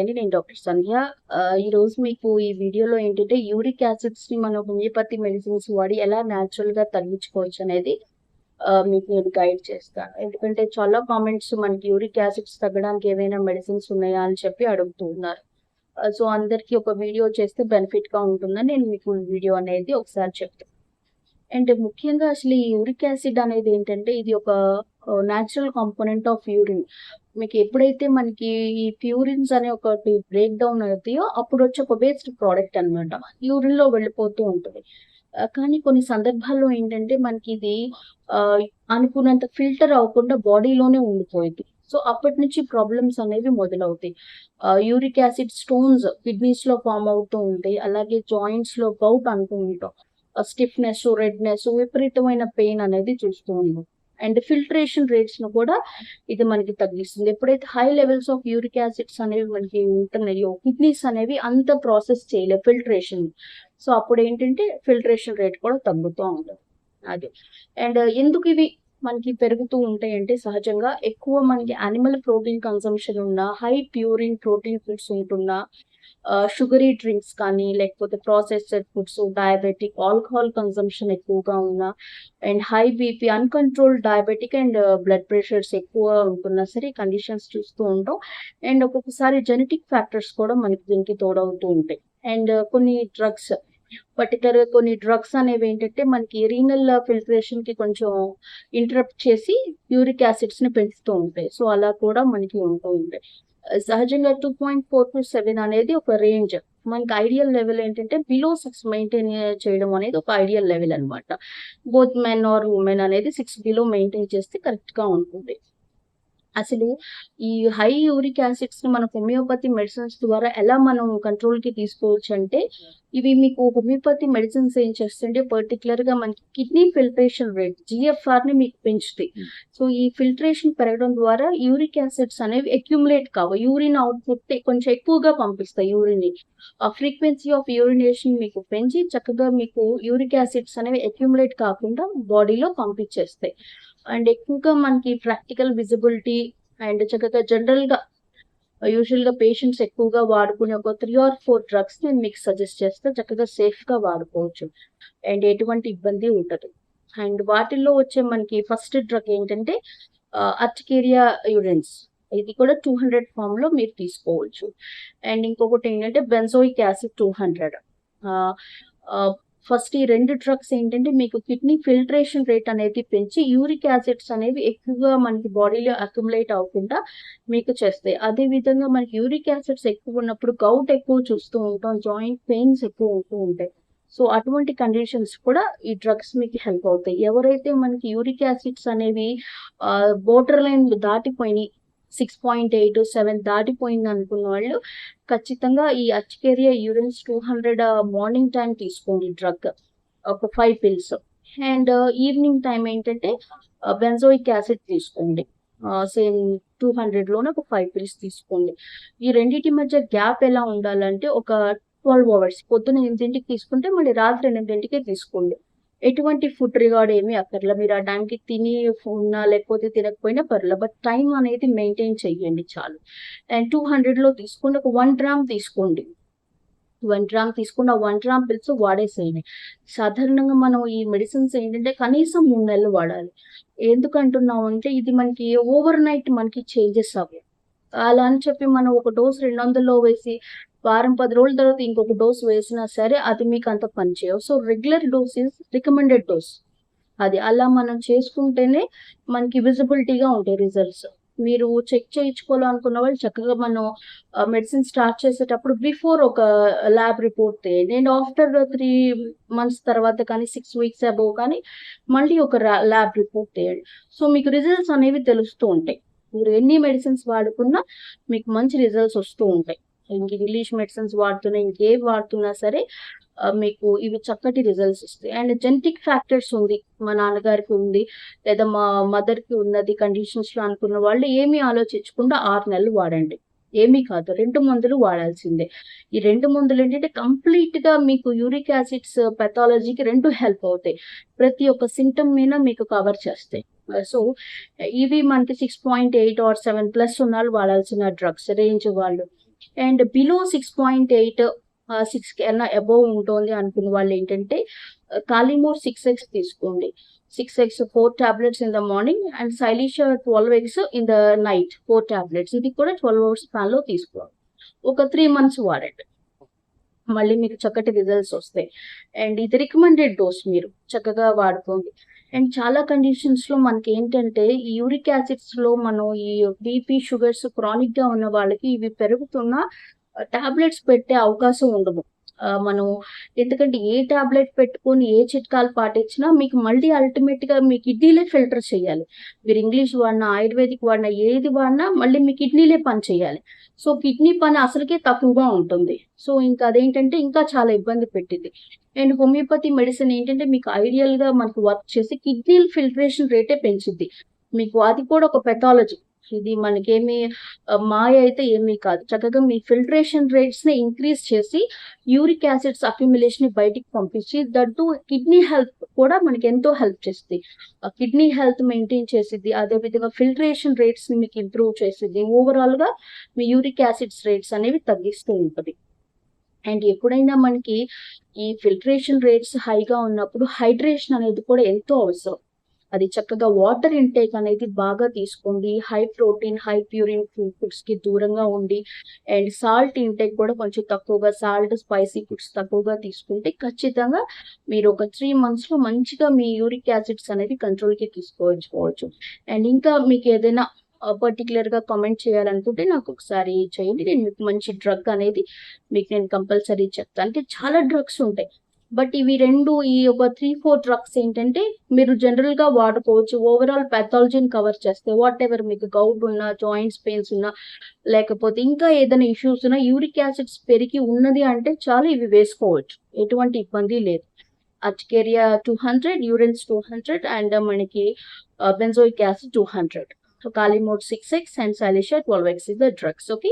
అండి. నేను డాక్టర్ సంధ్య ఈరోజు మీకు ఈ వీడియోలో ఏంటంటే యూరిక్ యాసిడ్స్ని మనం హోమియోపతి మెడిసిన్స్ వాడి ఎలా న్యాచురల్గా తగ్గించుకోవచ్చు అనేది మీకు నేను గైడ్ చేస్తాను. ఎందుకంటే చాలా కామెంట్స్ మనకి యూరిక్ యాసిడ్స్ తగ్గడానికి ఏమైనా మెడిసిన్స్ ఉన్నాయా అని చెప్పి అడుగుతున్నారు సో అందరికీ ఒక వీడియో చేస్తే బెనిఫిట్గా ఉంటుందని నేను మీకు వీడియో అనేది ఒకసారి చెప్తాను. అండ్ ముఖ్యంగా అసలు ఈ యూరిక్ యాసిడ్ అనేది ఏంటంటే ఇది ఒక న్యాచురల్ కాంపోనెంట్ ఆఫ్ యూరిన్ మీకు ఎప్పుడైతే మనకి ఈ ప్యూరిన్స్ అనే ఒకటి బ్రేక్ డౌన్ అవుతాయో అప్పుడు వచ్చి ఒక వేస్ట్ ప్రోడక్ట్ అనమాట యూరిన్లో వెళ్ళిపోతూ ఉంటుంది. కానీ కొన్ని సందర్భాల్లో ఏంటంటే మనకి ఇది అనుకున్నంత ఫిల్టర్ అవ్వకుండా బాడీలోనే ఉండిపోయింది. సో అప్పటి నుంచి ప్రాబ్లమ్స్ అనేవి మొదలవుతాయి. యూరిక్ యాసిడ్ స్టోన్స్ కిడ్నీస్లో ఫామ్ అవుతూ ఉంటాయి. అలాగే జాయింట్స్లో గౌట్ అంటూ ఉంటాం. స్టిఫ్నెస్ రెడ్నెస్ విపరీతమైన పెయిన్ అనేది చూస్తూ ఉంటాం. అండ్ ఫిల్టరేషన్ రేట్స్ను కూడా ఇది మనకి తగ్గిస్తుంది. ఎప్పుడైతే high levels of uric acids అనేవి మనకి ఉంటున్నాయో కిడ్నీస్ అనేవి అంత ప్రాసెస్ చేయలేవు ఫిల్టరేషన్. సో అప్పుడు ఏంటంటే ఫిల్టరేషన్ రేట్ కూడా తగ్గుతూ ఉంటుంది. అది. అండ్ ఎందుకు ఇవి మనకి పెరుగుతూ ఉంటాయి అంటే సహజంగా ఎక్కువ మనకి యానిమల్ ప్రోటీన్ కన్సంప్షన్ ఉన్న హై ప్యూరిన్ ప్రోటీన్ ఫుడ్స్ ఉంటున్నా షుగరీ డ్రింక్స్ కానీ లేకపోతే processed foods diabetic alcohol consumption ఎక్కువగా ఉన్న and high BP uncontrol diabetic and blood pressures ఎక్కువ ఉంటున్నా సరే కండిషన్స్ చూస్తూ ఉంటాం. అండ్ ఒక్కొక్కసారి జెనెటిక్ ఫ్యాక్టర్స్ కూడా మనకి దీనికి తోడవుతూ ఉంటాయి. అండ్ uh, కొన్ని డ్రగ్స్ పర్టికులర్ కొన్ని డ్రగ్స్ అనేవి ఏంటంటే మనకి రీనల్ ఫిల్టరేషన్కి కొంచెం ఇంటరప్ట్ చేసి యూరిక్ యాసిడ్స్ని పెంచుతూ ఉంటాయి. సో అలా కూడా మనకి ఉంటూ ఉంటాయి. సహజంగా two point four to seven అనేది ఒక రేంజ్ మనకి ఐడియల్ లెవెల్ ఏంటంటే బిలో సిక్స్ మెయింటైన్ చేయడం అనేది ఒక ఐడియల్ లెవెల్ అన్నమాట. బోత్ మెన్ ఆర్ ఉమెన్ అనేది సిక్స్ బిలో మెయింటైన్ చేస్తే కరెక్ట్గా ఉంటుంది. అసలు ఈ హై యూరిక్ యాసిడ్స్ని మన హోమియోపతి మెడిసిన్స్ ద్వారా ఎలా మనం కంట్రోల్కి తీసుకోవచ్చు అంటే ఇవి మీకు హోమియోపతి మెడిసిన్స్ ఏం చేస్తుంటే పర్టికులర్గా మనకి కిడ్నీ ఫిల్టరేషన్ రేట్ జిఎఫ్ఆర్ని మీకు పెంచుతాయి. సో ఈ ఫిల్టరేషన్ పెరగడం ద్వారా యూరిక్ యాసిడ్స్ అనేవి అక్యుములేట్ కావు. యూరిన్ అవుట్పుట్ కొంచెం ఎక్కువగా పంపిస్తాయి యూరిన్ని ఆ ఫ్రీక్వెన్సీ ఆఫ్ యూరినేషన్ మీకు పెంచి చక్కగా మీకు యూరిక్ యాసిడ్స్ అనేవి అక్యుములేట్ కాకుండా బాడీలో పంపించేస్తాయి. అండ్ ఎక్కువగా మనకి ప్రాక్టికల్ విజిబిలిటీ అండ్ చక్కగా జనరల్గా యూజువల్గా యూజువల్గా పేషెంట్స్ ఎక్కువగా వాడుకునే ఒక త్రీ ఆర్ ఫోర్ డ్రగ్స్ నేను మీకు సజెస్ట్ చేస్తే చక్కగా సేఫ్గా వాడుకోవచ్చు. అండ్ ఎటువంటి ఇబ్బంది ఉండదు. అండ్ వాటిల్లో వచ్చే మనకి ఫస్ట్ డ్రగ్ ఏంటంటే అర్టికేరియా యూరిన్స్ ఇది కూడా టూ హండ్రెడ్ ఫామ్లో మీరు తీసుకోవచ్చు. అండ్ ఇంకొకటి ఏంటంటే benzoic acid two hundred first ఈ రెండు డ్రగ్స్ ఏంటంటే మీకు కిడ్నీ ఫిల్టరేషన్ రేట్ అనేది పెంచి యూరిక్ యాసిడ్స్ అనేవి ఎక్కువగా మనకి బాడీలో అక్యుములేట్ అవ్వకుండా మీకు చేస్తాయి. అదే విధంగా మనకి యూరిక్ యాసిడ్స్ ఎక్కువ ఉన్నప్పుడు గౌట్ ఎక్కువ చూస్తూ ఉంటాం జాయింట్ పెయిన్స్ ఎక్కువ ఉంటూ ఉంటాయి. సో అటువంటి కండిషన్స్ కూడా ఈ డ్రగ్స్ మీకు హెల్ప్ అవుతాయి. ఎవరైతే మనకి యూరిక్ యాసిడ్స్ అనేవి బోర్డర్ లైన్ దాటిపోయినాయి సిక్స్ పాయింట్ ఎయిట్ సెవెన్ దాటిపోయింది అనుకున్న వాళ్ళు ఖచ్చితంగా ఈ అచ్కేరియా యూరిన్స్ టూ హండ్రెడ్ మార్నింగ్ టైం తీసుకోండి డ్రగ్. ఒక five pills and uh, evening time ఏంటంటే uh, బెన్జోయిక్ యాసిడ్ తీసుకోండి. సేమ్ టూ హండ్రెడ్లోనే ఒక ఫైవ్ పిల్స్ తీసుకోండి. ఈ రెండింటి మధ్య గ్యాప్ ఎలా ఉండాలంటే ఒక ట్వెల్వ్ అవర్స్ పొద్దున ఎనిమిదింటికి తీసుకుంటే మళ్ళీ రాత్రి ఎనిమిదింటికి తీసుకోండి. ఎటువంటి ఫుడ్ రిగార్డ్ ఏమీ అక్కర్లా. మీరు ఆ టైంకి తిని ఉన్నా లేకపోతే తినకపోయినా పర్లేదు బట్ టైం అనేది మెయింటైన్ చెయ్యండి చాలు. అండ్ టూ హండ్రెడ్లో తీసుకోండి ఒక వన్ గ్రామ్ తీసుకోండి. వన్ గ్రామ్ తీసుకున్న వన్ గ్రామ్ పిల్స్ వాడేసేయండి. సాధారణంగా మనం ఈ మెడిసిన్స్ ఏంటంటే కనీసం మూడు నెలలు వాడాలి. ఎందుకంటున్నాం అంటే ఇది మనకి ఓవర్ నైట్ మనకి చేంజెస్ అవ్వవు. అలా అని చెప్పి మనం ఒక డోస్ రెండు వందల్లో వేసి వారం పది రోజుల తర్వాత ఇంకొక డోస్ వేసినా సరే అది మీకు అంత పనిచేయవు so regular dose is recommended dose అది అలా మనం చేసుకుంటేనే మనకి విజిబిలిటీగా ఉంటాయి రిజల్ట్స్ మీరు చెక్ చేయించుకోవాలనుకున్న వాళ్ళు చక్కగా మనం మెడిసిన్ స్టార్ట్ చేసేటప్పుడు బిఫోర్ ఒక ల్యాబ్ రిపోర్ట్ నేను అండ్ ఆఫ్టర్ త్రీ మంత్స్ తర్వాత కానీ సిక్స్ వీక్స్ అబోవ్ కానీ మళ్ళీ ఒక ల్యాబ్ రిపోర్ట్ తీయండి. సో మీకు రిజల్ట్స్ అనేవి తెలుస్తూ ఉంటాయి. మీరు ఎన్ని మెడిసిన్స్ వాడుకున్నా మీకు మంచి రిజల్ట్స్ వస్తూ ఉంటాయి. ఇంగ్లీష్ మెడిసిన్స్ వాడుతున్నా ఇంకేం వాడుతున్నా సరే మీకు ఇవి చక్కటి రిజల్ట్స్ ఇస్తాయి. అండ్ జెనెటిక్ ఫ్యాక్టర్స్ ఉంది. మా నాన్నగారికి ఉంది లేదా మా మదర్కి ఉన్నది కండిషన్స్లో అనుకున్న వాళ్ళు ఏమీ ఆలోచించకుండా ఆరు నెలలు వాడండి. ఏమీ కాదు రెండు మందులు వాడాల్సిందే. ఈ రెండు మందులు ఏంటంటే కంప్లీట్గా మీకు యూరిక్ యాసిడ్స్ పెథాలజీకి రెండు హెల్ప్ అవుతాయి. ప్రతి ఒక్క సింటమ్ మీద మీకు కవర్ చేస్తాయి. సో ఇవి మనకి six point eight or seven plus ఉన్న వాళ్ళు వాడాల్సిన డ్రగ్స్ రేంజ్ వాళ్ళు. And below six point eight six కన్నా అబోవ్ ఉంటుంది అనుకున్న వాళ్ళు ఏంటంటే కాలిమోర్ uh, సిక్స్ ఎక్స్ తీసుకోండి. Six X four tablets in the morning and సైలిషా twelve X in the night four tablets ఇది కూడా ట్వెల్వ్ అవర్స్లో తీసుకోవాలి. ఒక త్రీ మంత్స్ వాడండి మళ్ళీ మీకు చక్కటి రిజల్ట్స్ వస్తాయి. అండ్ ఇది రికమెండెడ్ డోస్ మీరు. చక్కగా వాడుకోండి. అండ్ చాలా కండిషన్స్లో మనకి ఏంటంటే ఈ యూరిక్ యాసిడ్స్లో మనం ఈ బీపీ షుగర్స్ క్రానిక్గా ఉన్న వాళ్ళకి ఇవి పెరుగుతున్న టాబ్లెట్స్ పెట్టే అవకాశం ఉండదు. మనం ఎందుకంటే ఏ టాబ్లెట్ పెట్టుకొని ఏ చిట్కాలు పాటించినా మీకు మళ్ళీ అల్టిమేట్గా మీ కిడ్నీలే ఫిల్టర్ చేయాలి. మీరు ఇంగ్లీష్ వాడినా ఆయుర్వేదిక్ వాడినా ఏది వాడినా మళ్ళీ మీ కిడ్నీలే పని చేయాలి. సో కిడ్నీ పని అసలుకే తక్కువగా ఉంటుంది. సో ఇంకా అదేంటంటే ఇంకా చాలా ఇబ్బంది పెట్టింది. అండ్ హోమియోపతి మెడిసిన్ ఏంటంటే మీకు ఐడియల్గా మనకు వర్క్ చేసి కిడ్నీ ఫిల్టరేషన్ రేటే పెంచుద్ది. మీకు అది కూడా ఒక పెథాలజీ ఇది మనకేమి మాయ అయితే ఏమీ కాదు. చక్కగా మీ ఫిల్టరేషన్ రేట్స్ని ఇంక్రీజ్ చేసి యూరిక్ యాసిడ్స్ అక్యుమిలేషన్ని బయటికి పంపించి దట్టు కిడ్నీ హెల్త్ కూడా మనకి ఎంతో హెల్ప్ చేస్తుంది. కిడ్నీ హెల్త్ మెయింటైన్ చేసిద్ది అదే విధంగా ఫిల్టరేషన్ రేట్స్ని మీకు ఇంప్రూవ్ చేసిద్ది. ఓవరాల్గా మీ యూరిక్ యాసిడ్స్ రేట్స్ అనేవి తగ్గిస్తూ ఉంటుంది. అండ్ ఎప్పుడైనా మనకి ఈ ఫిల్టరేషన్ రేట్స్ హైగా ఉన్నప్పుడు హైడ్రేషన్ అనేది కూడా ఎంతో అవసరం. అది చక్కగా వాటర్ ఇంటేక్ అనేది బాగా తీసుకోండి. హై ప్రోటీన్ హై ప్యూరిన్ ఫుడ్స్కి దూరంగా ఉండి అండ్ సాల్ట్ ఇంటేక్ కూడా కొంచెం తక్కువగా సాల్ట్ స్పైసీ ఫుడ్స్ తక్కువగా తీసుకుంటే ఖచ్చితంగా మీరు ఒక త్రీ మంత్స్లో మంచిగా మీ యూరిక్ యాసిడ్స్ అనేది కంట్రోల్కి తీసుకోవచ్చు. అండ్ ఇంకా మీకు ఏదైనా పర్టికులర్గా కామెంట్ చేయాలనుకుంటే నాకు ఒకసారి చేయండి. నేను మీకు మంచి డ్రగ్ అనేది మీకు నేను కంపల్సరీ చెప్తాను. అంటే చాలా డ్రగ్స్ ఉంటాయి. బట్ ఇవి రెండు ఈ ఒక త్రీ ఫోర్ డ్రగ్స్ ఏంటంటే మీరు జనరల్గా వాడుకోవచ్చు ఓవరాల్ పెథాలజీని కవర్ చేస్తే వాట్ ఎవర్ మీకు గౌట్ ఉన్నా జాయింట్స్ పెయిన్స్ ఉన్నా లేకపోతే ఇంకా ఏదైనా ఇష్యూస్ ఉన్నా యూరిక్ యాసిడ్స్ పెరిగి ఉన్నది అంటే చాలు ఇవి వేసుకోవచ్చు. ఎటువంటి ఇబ్బంది లేదు. అచ్కేరియా టూ హండ్రెడ్ యూరిన్స్ టూ హండ్రెడ్ అండ్ మనకి benzoic acid two hundred so కాలిమోడ్ six X and సాలిషా twelve X is the drugs okay